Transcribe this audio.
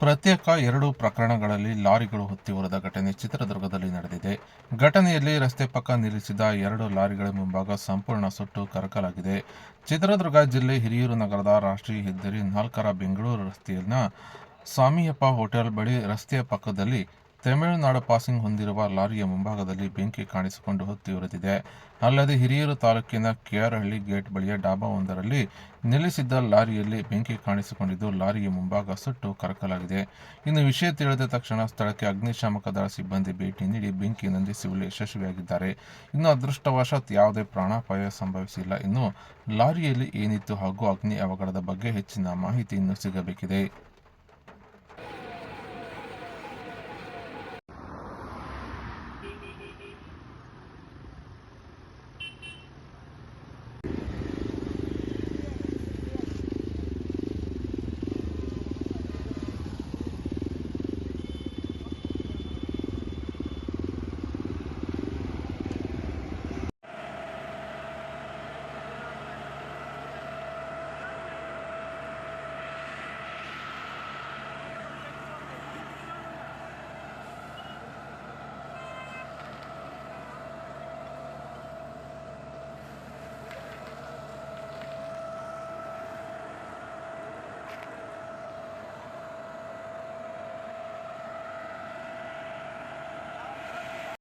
ಪ್ರತ್ಯೇಕ ಎರಡು ಪ್ರಕರಣಗಳಲ್ಲಿ ಲಾರಿಗಳು ಹೊತ್ತಿ ಹೊರದ ಘಟನೆ ಚಿತ್ರದುರ್ಗದಲ್ಲಿ ನಡೆದಿದೆ. ಘಟನೆಯಲ್ಲಿ ರಸ್ತೆ ಪಕ್ಕ ನಿಲ್ಲಿಸಿದ ಎರಡು ಲಾರಿಗಳ ಮುಂಭಾಗ ಸಂಪೂರ್ಣ ಸುಟ್ಟು ಕರಕಲಾಗಿದೆ. ಚಿತ್ರದುರ್ಗ ಜಿಲ್ಲೆ ಹಿರಿಯೂರು ನಗರದ ರಾಷ್ಟ್ರೀಯ ಹೆದ್ದಾರಿ ನಾಲ್ಕರ ಬೆಂಗಳೂರು ರಸ್ತೆಯಲ್ಲಿನ ಸ್ವಾಮಿಯಪ್ಪ ಹೋಟೆಲ್ ಬಳಿ ರಸ್ತೆಯ ಪಕ್ಕದಲ್ಲಿ ತಮಿಳುನಾಡು ಪಾಸಿಂಗ್ ಹೊಂದಿರುವ ಲಾರಿಯ ಮುಂಭಾಗದಲ್ಲಿ ಬೆಂಕಿ ಕಾಣಿಸಿಕೊಂಡು ಹೊತ್ತಿ ಉರಿದಿದೆ. ಅಲ್ಲದೆ ಹಿರಿಯೂರು ತಾಲೂಕಿನ ಕೆಆರ್ಹಳ್ಳಿ ಗೇಟ್ ಬಳಿಯ ಡಾಬಾವೊಂದರಲ್ಲಿ ನಿಲ್ಲಿಸಿದ್ದ ಲಾರಿಯಲ್ಲಿ ಬೆಂಕಿ ಕಾಣಿಸಿಕೊಂಡಿದ್ದು, ಲಾರಿಯ ಮುಂಭಾಗ ಸುಟ್ಟು ಕರಕಲಾಗಿದೆ. ಇನ್ನು ವಿಷಯ ತಿಳಿದ ತಕ್ಷಣ ಸ್ಥಳಕ್ಕೆ ಅಗ್ನಿಶಾಮಕ ದಳ ಸಿಬ್ಬಂದಿ ಭೇಟಿ ನೀಡಿ ಬೆಂಕಿ ನಂದಿಸುವಲ್ಲಿ ಯಶಸ್ವಿಯಾಗಿದ್ದಾರೆ. ಇನ್ನು ಅದೃಷ್ಟವಶಾತ್ ಯಾವುದೇ ಪ್ರಾಣಾಪಾಯ ಸಂಭವಿಸಿಲ್ಲ. ಇನ್ನು ಲಾರಿಯಲ್ಲಿ ಏನಿತ್ತು ಹಾಗೂ ಅಗ್ನಿ ಅವಘಡದ ಬಗ್ಗೆ ಹೆಚ್ಚಿನ ಮಾಹಿತಿ ಇನ್ನೂ ಸಿಗಬೇಕಿದೆ.